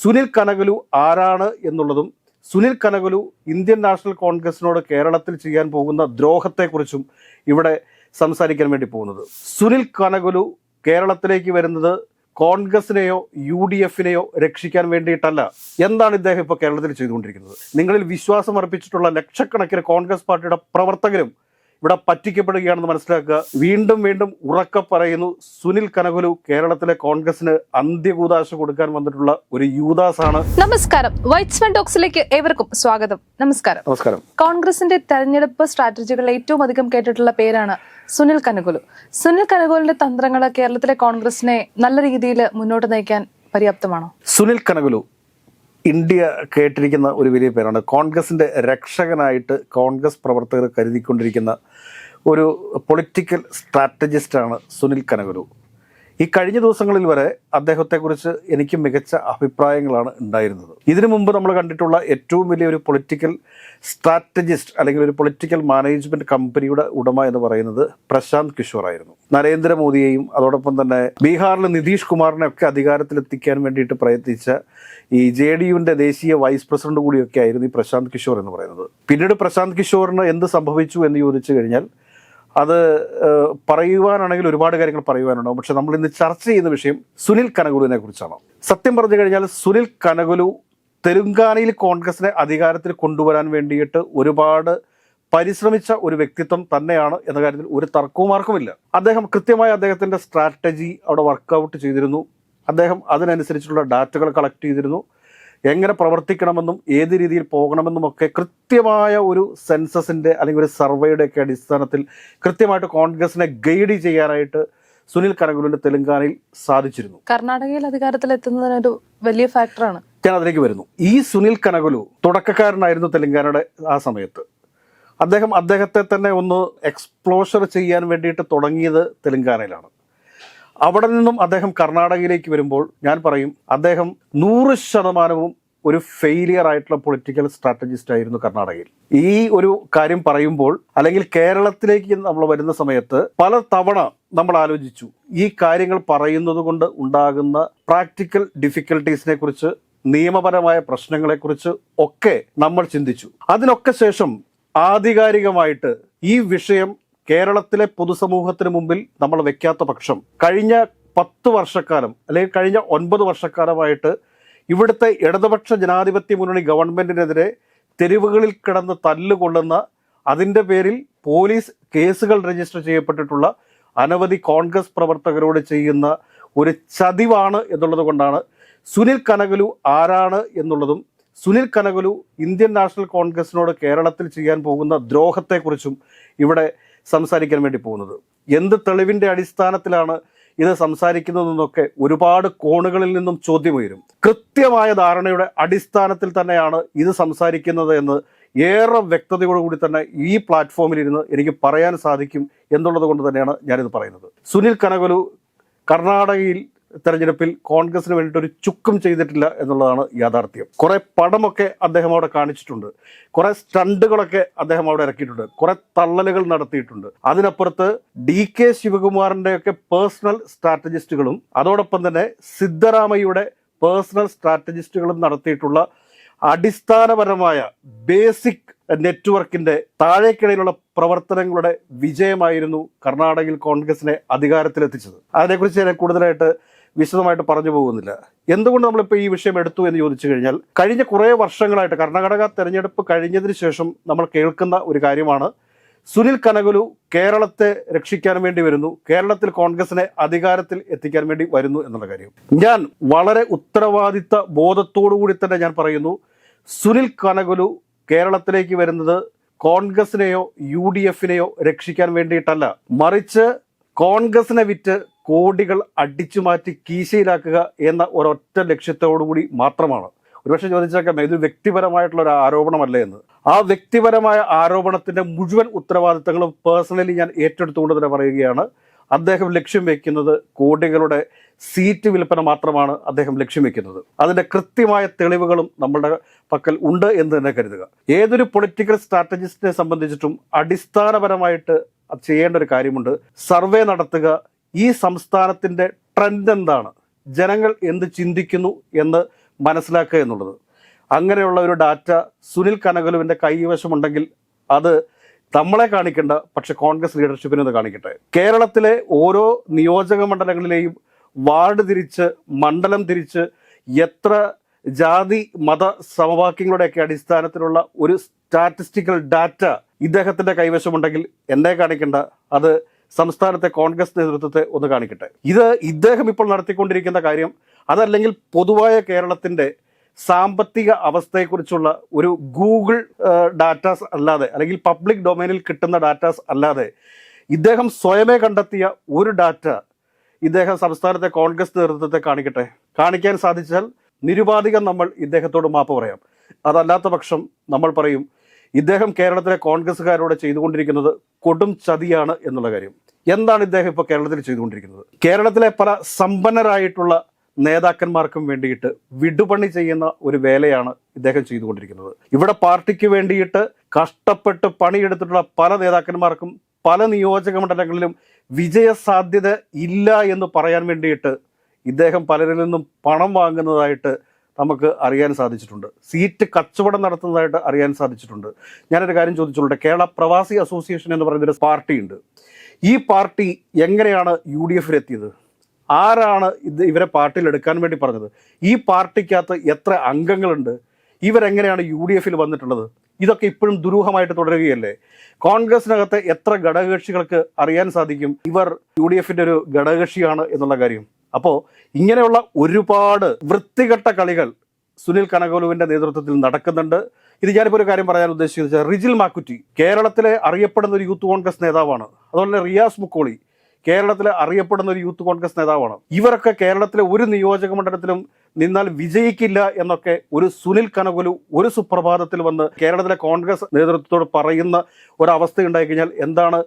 സുനിൽ കനകലു ആരാണ് എന്നുള്ളതും Sunil Kanugolu Indian National കോൺഗ്രസിനോട് കേരളത്തിൽ ചെയ്യാൻ പോകുന്ന ദ്രോഹത്തെക്കുറിച്ചും ഇവിടെ സംസാരിക്കാൻ വേണ്ടി പോകുന്നത്. സുനിൽ കനകലു കേരളത്തിലേക്ക് വരുന്നത് കോൺഗ്രസിനെയോ യു ഡി എഫിനെയോ രക്ഷിക്കാൻ വേണ്ടിയിട്ടല്ല. എന്താണ് ഇദ്ദേഹം ഇപ്പോൾ കേരളത്തിൽ ചെയ്തുകൊണ്ടിരിക്കുന്നത്? നിങ്ങളിൽ വിശ്വാസം അർപ്പിച്ചിട്ടുള്ള ലക്ഷക്കണക്കിന് കോൺഗ്രസ് പാർട്ടിയുടെ പ്രവർത്തകരും ഇവിടെ പറ്റിക്കപ്പെടുകയാണെന്ന് മനസ്സിലാക്കുക. വീണ്ടും വീണ്ടും ഉറക്ക പറയുന്നു. സുനിൽ കനകുലു കേരളത്തിലെ കോൺഗ്രസിന് അന്ത്യകൂതാശ കൊടുക്കാൻ വന്നിട്ടുള്ള ഒരു യൂദാസാണ് നമസ്കാരം. വൈറ്റ്സ് വൺ ടോക്സിലേക്ക് ഏവർക്കും സ്വാഗതം. നമസ്കാരം. നമസ്കാരം. കോൺഗ്രസിന്റെ തെരഞ്ഞെടുപ്പ് സ്ട്രാറ്റജികളിൽ ഏറ്റവും അധികം കേട്ടിട്ടുള്ള പേരാണ് സുനിൽ കനകുലു. സുനിൽ കനകുലിന്റെ തന്ത്രങ്ങൾ കേരളത്തിലെ കോൺഗ്രസിനെ നല്ല രീതിയിൽ മുന്നോട്ട് നയിക്കാൻ പര്യാപ്തമാണോ? സുനിൽ കനകുലു ഇന്ത്യ കേട്ടിരിക്കുന്ന ഒരു വലിയ പേരാണ്. കോൺഗ്രസിന്റെ രക്ഷകനായിട്ട് കോൺഗ്രസ് പ്രവർത്തകർ കരുതിക്കൊണ്ടിരിക്കുന്ന ഒരു പൊളിറ്റിക്കൽ സ്ട്രാറ്റജിസ്റ്റാണ് സുനിൽ കനകുലു. ഈ കഴിഞ്ഞ ദിവസങ്ങളിൽ വരെ അദ്ദേഹത്തെക്കുറിച്ച് എനിക്ക് മികച്ച അഭിപ്രായങ്ങളാണ് ഉണ്ടായിരുന്നത്. ഇതിനു മുമ്പ് നമ്മൾ കണ്ടിട്ടുള്ള ഏറ്റവും വലിയ ഒരു പൊളിറ്റിക്കൽ സ്ട്രാറ്റജിസ്റ്റ് അല്ലെങ്കിൽ ഒരു പൊളിറ്റിക്കൽ മാനേജ്മെന്റ് കമ്പനിയുടെ ഉടമ എന്ന് പറയുന്നത് പ്രശാന്ത് കിഷോർ ആയിരുന്നു. നരേന്ദ്രമോദിയെയും അതോടൊപ്പം തന്നെ ബീഹാറിലെ നിതീഷ് കുമാറിനെ ഒക്കെ അധികാരത്തിലെത്തിക്കാൻ വേണ്ടിയിട്ട് പ്രയത്നിച്ച ഈ ജെ ഡി ദേശീയ വൈസ് പ്രസിഡന്റ് കൂടിയൊക്കെ ആയിരുന്നു ഈ പ്രശാന്ത് കിഷോർ എന്ന് പറയുന്നത്. പിന്നീട് പ്രശാന്ത് കിഷോറിന് എന്ത് സംഭവിച്ചു എന്ന് ചോദിച്ചു കഴിഞ്ഞാൽ അത് പറയുവാനാണെങ്കിൽ ഒരുപാട് കാര്യങ്ങൾ പറയുവാനുണ്ടാവും. പക്ഷെ നമ്മൾ ഇന്ന് ചർച്ച ചെയ്യുന്ന വിഷയം സുനിൽ കനകുലുവിനെ കുറിച്ചാണ്. സത്യം പറഞ്ഞു കഴിഞ്ഞാൽ സുനിൽ കനകുലു തെലുങ്കാനയിൽ കോൺഗ്രസിനെ അധികാരത്തിൽ കൊണ്ടുവരാൻ വേണ്ടിയിട്ട് ഒരുപാട് പരിശ്രമിച്ച ഒരു വ്യക്തിത്വം തന്നെയാണ് എന്ന കാര്യത്തിൽ ഒരു തർക്കവും ആർക്കുമില്ല അദ്ദേഹം കൃത്യമായി അദ്ദേഹത്തിന്റെ സ്ട്രാറ്റജി അവിടെ വർക്കൗട്ട് ചെയ്തിരുന്നു. അദ്ദേഹം അതിനനുസരിച്ചുള്ള ഡാറ്റകൾ കളക്ട് ചെയ്തിരുന്നു. എങ്ങനെ പ്രവർത്തിക്കണമെന്നും ഏത് രീതിയിൽ പോകണമെന്നും ഒക്കെ കൃത്യമായ ഒരു സെൻസസിന്റെ അല്ലെങ്കിൽ ഒരു സർവേയുടെ ഒക്കെ അടിസ്ഥാനത്തിൽ കൃത്യമായിട്ട് കോൺഗ്രസിനെ ഗൈഡ് ചെയ്യാനായിട്ട് സുനിൽ കനകുലിന്റെ തെലങ്കാനയിൽ സാധിച്ചിരുന്നു. കർണാടകയിൽ അധികാരത്തിൽ എത്തുന്നതിനൊരു വലിയ ഫാക്ടറാണ്. ഞാൻ അതിലേക്ക് വരുന്നു. ഈ സുനിൽ കനകുലു തുടക്കക്കാരനായിരുന്നു തെലങ്കാനയുടെ ആ സമയത്ത്. അദ്ദേഹം അദ്ദേഹത്തെ തന്നെ ഒന്ന് എക്സ്പ്ലോഷർ ചെയ്യാൻ വേണ്ടിയിട്ട് തുടങ്ങിയത് തെലങ്കാനയിലാണ്. അവിടെ നിന്നും അദ്ദേഹം കർണാടകയിലേക്ക് വരുമ്പോൾ ഞാൻ പറയും അദ്ദേഹം നൂറ് ശതമാനവും ഒരു ഫെയിലിയർ ആയിട്ടുള്ള പൊളിറ്റിക്കൽ സ്ട്രാറ്റജിസ്റ്റ് ആയിരുന്നു കർണാടകയിൽ. ഈ ഒരു കാര്യം പറയുമ്പോൾ അല്ലെങ്കിൽ കേരളത്തിലേക്ക് നമ്മൾ വരുന്ന സമയത്ത് പല തവണ നമ്മൾ ആലോചിച്ചു ഈ കാര്യങ്ങൾ പറയുന്നത് കൊണ്ട് ഉണ്ടാകുന്ന പ്രാക്ടിക്കൽ ഡിഫിക്കൽട്ടീസിനെ കുറിച്ച് നിയമപരമായ പ്രശ്നങ്ങളെക്കുറിച്ച് ഒക്കെ നമ്മൾ ചിന്തിച്ചു. അതിനൊക്കെ ശേഷം ആധികാരികമായിട്ട് ഈ വിഷയം കേരളത്തിലെ പൊതുസമൂഹത്തിന് മുമ്പിൽ നമ്മൾ വെക്കാത്ത പക്ഷം കഴിഞ്ഞ പത്ത് വർഷക്കാലം അല്ലെങ്കിൽ കഴിഞ്ഞ ഒൻപത് വർഷക്കാലമായിട്ട് ഇവിടുത്തെ ഇടതുപക്ഷ ജനാധിപത്യ മുന്നണി ഗവൺമെന്റിനെതിരെ തെരുവുകളിൽ കിടന്ന് തല്ലുകൊള്ളുന്ന അതിന്റെ പേരിൽ പോലീസ് കേസുകൾ രജിസ്റ്റർ ചെയ്യപ്പെട്ടിട്ടുള്ള അനവധി കോൺഗ്രസ് പ്രവർത്തകരോട് ചെയ്യുന്ന ഒരു ചതിവാണ് എന്നുള്ളത് കൊണ്ടാണ് സുനിൽ കനകലു ആരാണ് എന്നുള്ളതും സുനിൽ കനകലു ഇന്ത്യൻ നാഷണൽ കോൺഗ്രസിനോട് കേരളത്തിൽ ചെയ്യാൻ പോകുന്ന ദ്രോഹത്തെക്കുറിച്ചും ഇവിടെ സംസാരിക്കാൻ വേണ്ടി പോകുന്നത്. എന്ത് തെളിവിന്റെ അടിസ്ഥാനത്തിലാണ് ഇത് സംസാരിക്കുന്നതെന്നൊക്കെ ഒരുപാട് കോണുകളിൽ നിന്നും ചോദ്യമുയരും. കൃത്യമായ ധാരണയുടെ അടിസ്ഥാനത്തിൽ തന്നെയാണ് ഇത് സംസാരിക്കുന്നത് എന്ന് ഏറെ വ്യക്തതയോടുകൂടി തന്നെ ഈ പ്ലാറ്റ്ഫോമിൽ ഇരുന്ന് എനിക്ക് പറയാൻ സാധിക്കും എന്നുള്ളത് കൊണ്ട് തന്നെയാണ് ഞാനിത് പറയുന്നത്. സുനിൽ കനകലു കർണാടകയിൽ തെരഞ്ഞെടുപ്പിൽ കോൺഗ്രസിന് വേണ്ടിയിട്ട് ഒരു ചുക്കും ചെയ്തിട്ടില്ല എന്നുള്ളതാണ് യാഥാർത്ഥ്യം. കുറെ പടമൊക്കെ അദ്ദേഹം അവിടെ കാണിച്ചിട്ടുണ്ട്. കുറെ സ്റ്റണ്ടുകളൊക്കെ അദ്ദേഹം അവിടെ ഇറക്കിയിട്ടുണ്ട്. കുറെ തള്ളലുകൾ നടത്തിയിട്ടുണ്ട്. അതിനപ്പുറത്ത് ഡി കെ ശിവകുമാറിന്റെയൊക്കെ പേഴ്സണൽ സ്ട്രാറ്റജിസ്റ്റുകളും അതോടൊപ്പം തന്നെ സിദ്ധരാമയ്യയുടെ പേഴ്സണൽ സ്ട്രാറ്റജിസ്റ്റുകളും നടത്തിയിട്ടുള്ള അടിസ്ഥാനപരമായ ബേസിക് നെറ്റ്വർക്കിന്റെ താഴേക്കിടയിലുള്ള പ്രവർത്തനങ്ങളുടെ വിജയമായിരുന്നു കർണാടകയിൽ കോൺഗ്രസിനെ അധികാരത്തിലെത്തിച്ചത്. അതിനെക്കുറിച്ച് ഞാൻ കൂടുതലായിട്ട് വിശദമായിട്ട് പറഞ്ഞു പോകുന്നില്ല. എന്തുകൊണ്ട് നമ്മളിപ്പോൾ ഈ വിഷയം എടുത്തു എന്ന് ചോദിച്ചു കഴിഞ്ഞാൽ കഴിഞ്ഞ കുറേ വർഷങ്ങളായിട്ട് കർണാടക തെരഞ്ഞെടുപ്പ് കഴിഞ്ഞതിന് ശേഷം നമ്മൾ കേൾക്കുന്ന ഒരു കാര്യമാണ്. സുനിൽ കനകുലു കേരളത്തെ രക്ഷിക്കാൻ വേണ്ടി വരുന്നു. കേരളത്തിൽ കോൺഗ്രസിനെ അധികാരത്തിൽ എത്തിക്കാൻ വേണ്ടി വരുന്നു എന്നുള്ള കാര്യം. ഞാൻ വളരെ ഉത്തരവാദിത്ത കൂടി തന്നെ ഞാൻ പറയുന്നു. സുനിൽ കനകുലു കേരളത്തിലേക്ക് വരുന്നത് കോൺഗ്രസിനെയോ യു ഡി എഫിനെയോ രക്ഷിക്കാൻ വേണ്ടിയിട്ടല്ല. മറിച്ച് കോൺഗ്രസിനെ വിറ്റ് കോടികൾ അടിച്ചു മാറ്റി കീശയിലാക്കുക എന്ന ഒരൊറ്റ ലക്ഷ്യത്തോടുകൂടി മാത്രമാണ്. ഒരുപക്ഷെ ചോദിച്ചേക്കാം ഇത് വ്യക്തിപരമായിട്ടുള്ള ഒരു ആരോപണമല്ല എന്ന്. ആ വ്യക്തിപരമായ ആരോപണത്തിന്റെ മുഴുവൻ ഉത്തരവാദിത്തങ്ങളും പേഴ്സണലി ഞാൻ ഏറ്റെടുത്തുകൊണ്ട് തന്നെ പറയുകയാണ്. അദ്ദേഹം ലക്ഷ്യം വെക്കുന്നത് കോടികളുടെ സീറ്റ് വിൽപ്പന മാത്രമാണ് അദ്ദേഹം ലക്ഷ്യം വെക്കുന്നത്. അതിന്റെ കൃത്യമായ തെളിവുകളും നമ്മളുടെ പക്കൽ ഉണ്ട് എന്ന് തന്നെ കരുതുക. ഏതൊരു പൊളിറ്റിക്കൽ സ്ട്രാറ്റജിസ്റ്റിനെ സംബന്ധിച്ചിട്ടും അടിസ്ഥാനപരമായിട്ട് ചെയ്യേണ്ട ഒരു കാര്യമുണ്ട്. സർവേ നടത്തുക ഈ സംസ്ഥാനത്തിന്റെ ട്രെൻഡ് എന്താണ്? ജനങ്ങൾ എന്ത് ചിന്തിക്കുന്നു എന്ന് മനസ്സിലാക്കുക എന്നുള്ളത്. അങ്ങനെയുള്ള ഒരു ഡാറ്റ സുനിൽ കനകലുവിന്റെ കൈവശമുണ്ടെങ്കിൽ അത് നമ്മളെ കാണിക്കേണ്ട പക്ഷെ കോൺഗ്രസ് ലീഡർഷിപ്പിനെ ഒന്ന് കാണിക്കട്ടെ. കേരളത്തിലെ ഓരോ നിയോജക മണ്ഡലങ്ങളിലെയും വാർഡ് തിരിച്ച് മണ്ഡലം തിരിച്ച് എത്ര ജാതി മത സമവാക്യങ്ങളുടെയൊക്കെ അടിസ്ഥാനത്തിലുള്ള ഒരു സ്റ്റാറ്റിസ്റ്റിക്കൽ ഡാറ്റ ഇദ്ദേഹത്തിന്റെ കൈവശമുണ്ടെങ്കിൽ എന്നെ കാണിക്കേണ്ട. അത് സംസ്ഥാനത്തെ കോൺഗ്രസ് നേതൃത്വത്തെ ഒന്ന് കാണിക്കട്ടെ. ഇത് ഇദ്ദേഹം ഇപ്പോൾ നടത്തിക്കൊണ്ടിരിക്കുന്ന കാര്യം അതല്ലെങ്കിൽ പൊതുവായ കേരളത്തിന്റെ സാമ്പത്തിക അവസ്ഥയെക്കുറിച്ചുള്ള ഒരു ഗൂഗിൾ ഡാറ്റാസ് അല്ലാതെ അല്ലെങ്കിൽ പബ്ലിക് ഡൊമൈനിൽ കിട്ടുന്ന ഡാറ്റാസ് അല്ലാതെ ഇദ്ദേഹം സ്വയമേ കണ്ടെത്തിയ ഒരു ഡാറ്റ ഇദ്ദേഹം സംസ്ഥാനത്തെ കോൺഗ്രസ് നേതൃത്വത്തെ കാണിക്കട്ടെ. കാണിക്കാൻ സാധിച്ചാൽ നിരുപാധികം നമ്മൾ ഇദ്ദേഹത്തോട് മാപ്പ് പറയാം. അതല്ലാത്ത പക്ഷം നമ്മൾ പറയും ഇദ്ദേഹം കേരളത്തിലെ കോൺഗ്രസ്സുകാരോട് ചെയ്തുകൊണ്ടിരിക്കുന്നത് കൊടും ചതിയാണ് എന്നുള്ള കാര്യം. എന്താണ് ഇദ്ദേഹം ഇപ്പോൾ കേരളത്തിൽ ചെയ്തുകൊണ്ടിരിക്കുന്നത്? കേരളത്തിലെ പല സമ്പന്നരായിട്ടുള്ള നേതാക്കന്മാർക്കും വേണ്ടിയിട്ട് വിടുപണി ചെയ്യുന്ന ഒരു വേലയാണ് ഇദ്ദേഹം ചെയ്തുകൊണ്ടിരിക്കുന്നത്. ഇവിടെ പാർട്ടിക്ക് വേണ്ടിയിട്ട് കഷ്ടപ്പെട്ട് പണിയെടുത്തിട്ടുള്ള പല നേതാക്കന്മാർക്കും പല നിയോജക മണ്ഡലങ്ങളിലും വിജയസാധ്യത ഇല്ല എന്ന് പറയാൻ വേണ്ടിയിട്ട് ഇദ്ദേഹം പലരിൽ നിന്നും പണം വാങ്ങുന്നതായിട്ട് നമുക്ക് അറിയാൻ സാധിച്ചിട്ടുണ്ട്. സീറ്റ് കച്ചവടം നടത്തുന്നതായിട്ട് അറിയാൻ സാധിച്ചിട്ടുണ്ട്. ഞാനൊരു കാര്യം ചോദിച്ചോളട്ടെ കേരള പ്രവാസി അസോസിയേഷൻ എന്ന് പറയുന്നൊരു പാർട്ടിയുണ്ട്. ഈ പാർട്ടി എങ്ങനെയാണ് യു ഡി എഫിലെത്തിയത് ആരാണ് ഇത് ഇവരെ പാർട്ടിയിൽ എടുക്കാൻ വേണ്ടി പറഞ്ഞത്? ഈ പാർട്ടിക്കകത്ത് എത്ര അംഗങ്ങളുണ്ട്? ഇവരെങ്ങനെയാണ് യു ഡി എഫിൽ വന്നിട്ടുള്ളത്? ഇതൊക്കെ ഇപ്പോഴും ദുരൂഹമായിട്ട് തുടരുകയല്ലേ? കോൺഗ്രസിനകത്ത് എത്ര ഘടകകക്ഷികൾക്ക് അറിയാൻ സാധിക്കും? ഇവർ യു ഡി എഫിന്റെ ഒരു ഘടകകക്ഷിയാണ് എന്നുള്ള കാര്യം. അപ്പോൾ ഇങ്ങനെയുള്ള ഒരുപാട് വൃത്തികെട്ട കളികൾ സുനിൽ കനകോലുവിന്റെ നേതൃത്വത്തിൽ നടക്കുന്നുണ്ട്. ഇത് ഞാനിപ്പോൾ ഒരു കാര്യം പറയാൻ ഉദ്ദേശിച്ചത് റിജിൽ മാക്കുറ്റി കേരളത്തിലെ അറിയപ്പെടുന്ന ഒരു യൂത്ത് കോൺഗ്രസ് നേതാവാണ്. അതുപോലെ തന്നെ റിയാസ് മുക്കോളി കേരളത്തിലെ അറിയപ്പെടുന്ന ഒരു യൂത്ത് കോൺഗ്രസ് നേതാവാണ്. ഇവരൊക്കെ കേരളത്തിലെ ഒരു നിയോജക മണ്ഡലത്തിലും നിന്നാൽ വിജയിക്കില്ല എന്നൊക്കെ ഒരു സുനിൽ കനകുലു ഒരു സുപ്രഭാതത്തിൽ വന്ന് കേരളത്തിലെ കോൺഗ്രസ് നേതൃത്വത്തോട് പറയുന്ന ഒരവസ്ഥ ഉണ്ടായിക്കഴിഞ്ഞാൽ എന്താണ്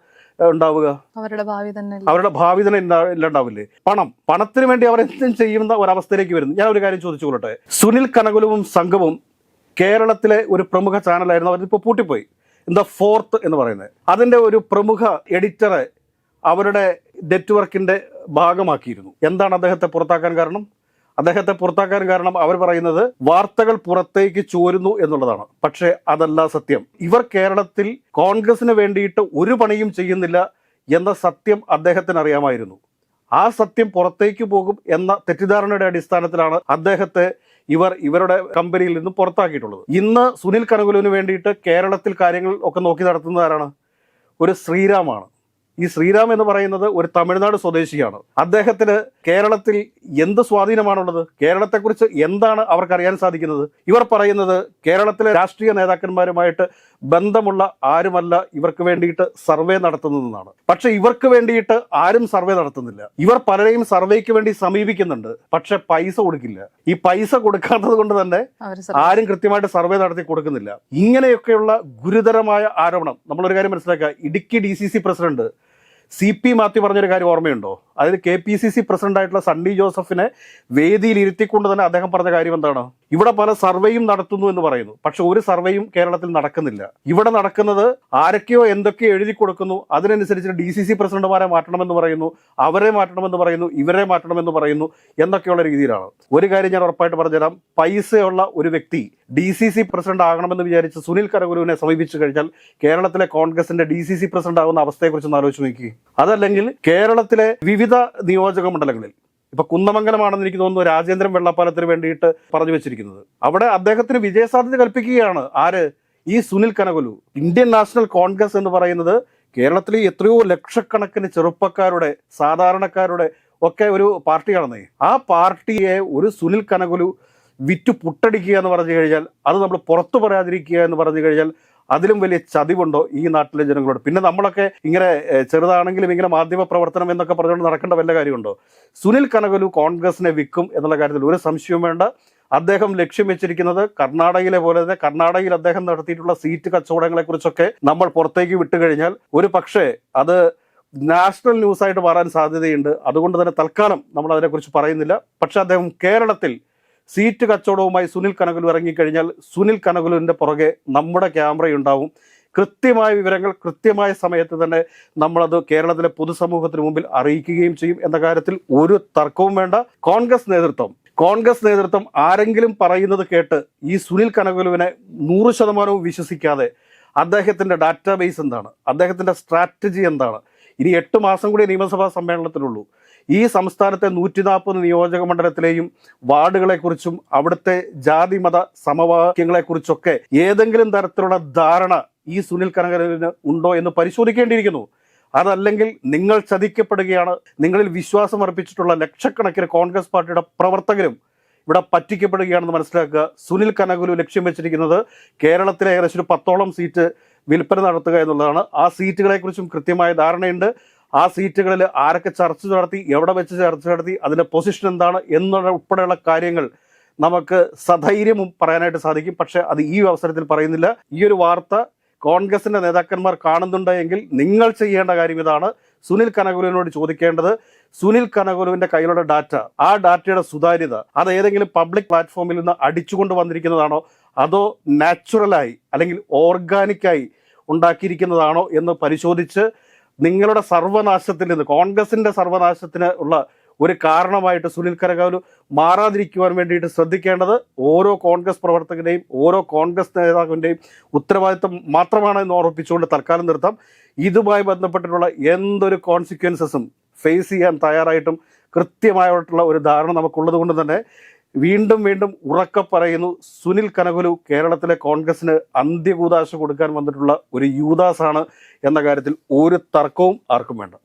ഉണ്ടാവുക? അവരുടെ ഭാവി തന്നെ. അവരുടെ ഭാവി തന്നെ ഇല്ലാ- ഇല്ലാണ്ടാവില്ലേ? പണം. പണത്തിന് വേണ്ടി അവർ എന്തും ചെയ്യുന്ന ഒരവസ്ഥയിലേക്ക് വരുന്നു. ഞാൻ ഒരു കാര്യം ചോദിച്ചു കൊള്ളട്ടെ സുനിൽ കനകുലവും സംഘവും കേരളത്തിലെ ഒരു പ്രമുഖ ചാനലായിരുന്നു. അവരിപ്പോൾ പൂട്ടിപ്പോയി. ദ ഫോർത്ത് എന്ന് പറയുന്നത്. അതിന്റെ ഒരു പ്രമുഖ എഡിറ്ററെ അവരുടെ നെറ്റ്വർക്കിന്റെ ഭാഗമാക്കിയിരുന്നു. എന്താണ് അദ്ദേഹത്തെ പുറത്താക്കാൻ കാരണം? അദ്ദേഹത്തെ പുറത്താക്കാൻ കാരണം അവർ പറയുന്നത് വാർത്തകൾ പുറത്തേക്ക് ചോരുന്നു എന്നുള്ളതാണ്. പക്ഷേ അതല്ല സത്യം. ഇവർ കേരളത്തിൽ കോൺഗ്രസിന് വേണ്ടിയിട്ട് ഒരു പണിയും ചെയ്യുന്നില്ല എന്ന സത്യം അദ്ദേഹത്തിന് അറിയാമായിരുന്നു. ആ സത്യം പുറത്തേക്ക് പോകും എന്ന തെറ്റിദ്ധാരണയുടെ അടിസ്ഥാനത്തിലാണ് അദ്ദേഹത്തെ ഇവർ ഇവരുടെ കമ്പനിയിൽ നിന്ന് പുറത്താക്കിയിട്ടുള്ളത്. ഇന്ന് സുനിൽ കനകുലുവിന് വേണ്ടിയിട്ട് കേരളത്തിൽ കാര്യങ്ങൾ ഒക്കെ നോക്കി നടത്തുന്നത് ആരാണ്? ഒരു ശ്രീരാമാണ്. ഈ ശ്രീരാം എന്ന് പറയുന്നത് ഒരു തമിഴ്നാട് സ്വദേശിയാണ്. അദ്ദേഹത്തിന് കേരളത്തിൽ എന്ത് സ്വാധീനമാണുള്ളത്? കേരളത്തെക്കുറിച്ച് എന്താണ് അവർക്ക് അറിയാൻ സാധിക്കുന്നത്? ഇവർ പറയുന്നത് കേരളത്തിലെ രാഷ്ട്രീയ നേതാക്കന്മാരുമായിട്ട് ബന്ധമുള്ള ആരുമല്ല ഇവർക്ക് വേണ്ടിയിട്ട് സർവേ നടത്തുന്നതെന്നാണ്. പക്ഷെ ഇവർക്ക് വേണ്ടിയിട്ട് ആരും സർവേ നടത്തുന്നില്ല. ഇവർ പലരെയും സർവേക്ക് വേണ്ടി സമീപിക്കുന്നുണ്ട്. പക്ഷെ പൈസ കൊടുക്കില്ല. ഈ പൈസ കൊടുക്കാത്തത് കൊണ്ട് തന്നെ ആരും കൃത്യമായിട്ട് സർവേ നടത്തി കൊടുക്കുന്നില്ല. ഇങ്ങനെയൊക്കെയുള്ള ഗുരുതരമായ ആരോപണം. നമ്മളൊരു കാര്യം മനസ്സിലാക്കുക. Idukki D C C president C P Mathew പറഞ്ഞൊരു കാര്യം ഓർമ്മയുണ്ടോ? അതായത് K P C C president ആയിട്ടുള്ള സണ്ണി ജോസഫിനെ വേദിയിൽ ഇരുത്തിക്കൊണ്ട് തന്നെ അദ്ദേഹം പറഞ്ഞ കാര്യം എന്താണ്? ഇവിടെ പല സർവേയും നടത്തുന്നു എന്ന് പറയുന്നു. പക്ഷെ ഒരു സർവേയും കേരളത്തിൽ നടക്കുന്നില്ല. ഇവിടെ നടക്കുന്നത് ആരൊക്കെയോ എന്തൊക്കെയോ എഴുതി കൊടുക്കുന്നു അതിനനുസരിച്ച് ഡി സി സി പ്രസിഡന്റുമാരെ മാറ്റണമെന്ന് പറയുന്നു അവരെ മാറ്റണമെന്ന് പറയുന്നു ഇവരെ മാറ്റണമെന്ന് പറയുന്നു എന്നൊക്കെയുള്ള രീതിയിലാണ്. ഒരു കാര്യം ഞാൻ ഉറപ്പായിട്ട് പറഞ്ഞുതരാം. പൈസയുള്ള ഒരു വ്യക്തി ഡി സി സി പ്രസിഡന്റ് ആകണമെന്ന് വിചാരിച്ച് സുനിൽ കരഗുരുവിനെ സമീപിച്ചു കഴിഞ്ഞാൽ കേരളത്തിലെ കോൺഗ്രസിന്റെ ഡി സി സി പ്രസിഡന്റ് ആകുന്ന അവസ്ഥയെക്കുറിച്ച് ഒന്ന് ആലോചിച്ച് നോക്കി അതല്ലെങ്കിൽ കേരളത്തിലെ വിവിധ നിയോജക മണ്ഡലങ്ങളിൽ ഇപ്പൊ കുന്നമംഗലമാണെന്ന് എനിക്ക് തോന്നുന്നു രാജേന്ദ്രൻ വെള്ളപ്പാലത്തിന് വേണ്ടിയിട്ട് പറഞ്ഞു വെച്ചിരിക്കുന്നത്. അവിടെ അദ്ദേഹത്തിന് വിജയസാധ്യത കൽപ്പിക്കുകയാണ്. ആര്? ഈ Sunil Kanugolu. Indian National Congress എന്ന് പറയുന്നത് കേരളത്തിലെ എത്രയോ ലക്ഷക്കണക്കിന് ചെറുപ്പക്കാരുടെ സാധാരണക്കാരുടെ ഒക്കെ ഒരു പാർട്ടിയാണെന്നേ. ആ പാർട്ടിയെ ഒരു സുനിൽ കനകുലു വിറ്റ് പുട്ടടിക്കുക എന്ന് പറഞ്ഞു കഴിഞ്ഞാൽ അത് നമ്മൾ പുറത്തു പറയാതിരിക്കുക എന്ന് പറഞ്ഞു കഴിഞ്ഞാൽ അതിലും വലിയ ചതിവുണ്ടോ ഈ നാട്ടിലെ ജനങ്ങളോട്? പിന്നെ നമ്മളൊക്കെ ഇങ്ങനെ ചെറുതാണെങ്കിലും ഇങ്ങനെ മാധ്യമ പ്രവർത്തനം എന്നൊക്കെ പറഞ്ഞുകൊണ്ട് നടക്കേണ്ട വല്ല കാര്യമുണ്ടോ? സുനിൽ കനകലു കോൺഗ്രസിനെ വിൽക്കും എന്നുള്ള കാര്യത്തിൽ ഒരു സംശയവും വേണ്ട. അദ്ദേഹം ലക്ഷ്യം വെച്ചിരിക്കുന്നത് കർണാടകയിലെ പോലെ തന്നെ കർണാടകയിൽ അദ്ദേഹം നടത്തിയിട്ടുള്ള സീറ്റ് കച്ചവടങ്ങളെ കുറിച്ചൊക്കെ നമ്മൾ പുറത്തേക്ക് വിട്ടുകഴിഞ്ഞാൽ ഒരു പക്ഷേ അത് നാഷണൽ ന്യൂസായിട്ട് മാറാൻ സാധ്യതയുണ്ട്. അതുകൊണ്ട് തന്നെ തൽക്കാലം നമ്മൾ അതിനെക്കുറിച്ച് പറയുന്നില്ല. പക്ഷെ അദ്ദേഹം കേരളത്തിൽ സീറ്റ് കച്ചവടവുമായി സുനിൽ കനകുലു ഇറങ്ങിക്കഴിഞ്ഞാൽ സുനിൽ കനകുലുവിന്റെ പുറകെ നമ്മുടെ ക്യാമറയുണ്ടാവും. കൃത്യമായ വിവരങ്ങൾ കൃത്യമായ സമയത്ത് തന്നെ നമ്മളത് കേരളത്തിലെ പൊതുസമൂഹത്തിന് മുമ്പിൽ അറിയിക്കുകയും ചെയ്യും എന്ന കാര്യത്തിൽ ഒരു തർക്കവും വേണ്ട. കോൺഗ്രസ് നേതൃത്വം കോൺഗ്രസ് നേതൃത്വം ആരെങ്കിലും പറയുന്നത് കേട്ട് ഈ സുനിൽ കനകുലുവിനെ നൂറ് ശതമാനവും വിശ്വസിക്കാതെ അദ്ദേഹത്തിന്റെ ഡാറ്റാബേസ് എന്താണ്? അദ്ദേഹത്തിന്റെ സ്ട്രാറ്റജി എന്താണ്? ഇനി എട്ട് മാസം കൂടി നിയമസഭാ സമ്മേളനത്തിലുള്ളൂ. ഈ സംസ്ഥാനത്തെ നൂറ്റി നാൽപ്പത് നിയോജക മണ്ഡലത്തിലെയും വാർഡുകളെക്കുറിച്ചും അവിടുത്തെ ജാതി മത സമവാക്യങ്ങളെക്കുറിച്ചൊക്കെ ഏതെങ്കിലും തരത്തിലുള്ള ധാരണ ഈ സുനിൽ കനകരന് ഉണ്ടോ എന്ന് പരിശോധിക്കേണ്ടിയിരിക്കുന്നു. അതല്ലെങ്കിൽ നിങ്ങൾ ചതിക്കപ്പെടുകയാണ് നിങ്ങളിൽ വിശ്വാസം അർപ്പിച്ചിട്ടുള്ള ലക്ഷക്കണക്കിന് കോൺഗ്രസ് പാർട്ടിയുടെ പ്രവർത്തകരും ഇവിടെ പറ്റിക്കപ്പെടുകയാണെന്ന് മനസ്സിലാക്കുക. സുനിൽ കനകുലു ലക്ഷ്യം വെച്ചിരിക്കുന്നത് കേരളത്തിലെ ഏകദേശം ഒരു പത്തോളം സീറ്റ് വിൽപ്പന നടത്തുക എന്നുള്ളതാണ്. ആ സീറ്റുകളെക്കുറിച്ചും കൃത്യമായ ധാരണയുണ്ട്. ആ സീറ്റുകളിൽ ആരൊക്കെ ചർച്ച നടത്തി എവിടെ വെച്ച് ചർച്ച നടത്തി അതിന്റെ പൊസിഷൻ എന്താണ് എന്നുള്ള ഉൾപ്പെടെയുള്ള കാര്യങ്ങൾ നമുക്ക് സധൈര്യം പറയാനായിട്ട് സാധിക്കും. പക്ഷെ അത് ഈ അവസരത്തിൽ പറയുന്നില്ല. ഈ ഒരു വാർത്ത കോൺഗ്രസിന്റെ നേതാക്കന്മാർ കാണുന്നുണ്ടെങ്കിൽ നിങ്ങൾ ചെയ്യേണ്ട കാര്യം ഇതാണ്. സുനിൽ കനകുലുവിനോട് ചോദിക്കേണ്ടത് സുനിൽ കനകുലുവിന്റെ കയ്യിലുള്ള ഡാറ്റ ആ ഡാറ്റയുടെ സുതാര്യത അത് ഏതെങ്കിലും പബ്ലിക് പ്ലാറ്റ്ഫോമിൽ നിന്ന് അടിച്ചുകൊണ്ട് വന്നിരിക്കുന്നതാണോ അതോ നാച്ചുറലായി അല്ലെങ്കിൽ ഓർഗാനിക്കായി ഉണ്ടാക്കിയിരിക്കുന്നതാണോ എന്ന് പരിശോധിച്ച് നിങ്ങളുടെ സർവനാശത്തിൽ നിന്ന് കോൺഗ്രസിന്റെ സർവനാശത്തിന് ഉള്ള ഒരു കാരണമായിട്ട് സുനിൽ കരകാവലു മാറാതിരിക്കുവാൻ വേണ്ടിയിട്ട് ശ്രദ്ധിക്കേണ്ടത് ഓരോ കോൺഗ്രസ് പ്രവർത്തകന്റെയും ഓരോ കോൺഗ്രസ് നേതാവിന്റെയും ഉത്തരവാദിത്വം മാത്രമാണ് എന്ന് ഓർപ്പിച്ചുകൊണ്ട് തൽക്കാലം നിർത്താം. ഇതുമായി ബന്ധപ്പെട്ടിട്ടുള്ള എന്തൊരു കോൺസിക്വൻസസും ഫേസ് ചെയ്യാൻ തയ്യാറായിട്ടും കൃത്യമായിട്ടുള്ള ഒരു ധാരണ നമുക്കുള്ളത് കൊണ്ട് തന്നെ വീണ്ടും വീണ്ടും ഉറക്കെ പറയുന്നു. സുനിൽ കനകുലു കേരളത്തിലെ കോൺഗ്രസിന് അന്ത്യകൂതാശ കൊടുക്കാൻ വന്നിട്ടുള്ള ഒരു യൂദാസാണ് എന്ന കാര്യത്തിൽ ഒരു തർക്കവും ആർക്കും വേണ്ട.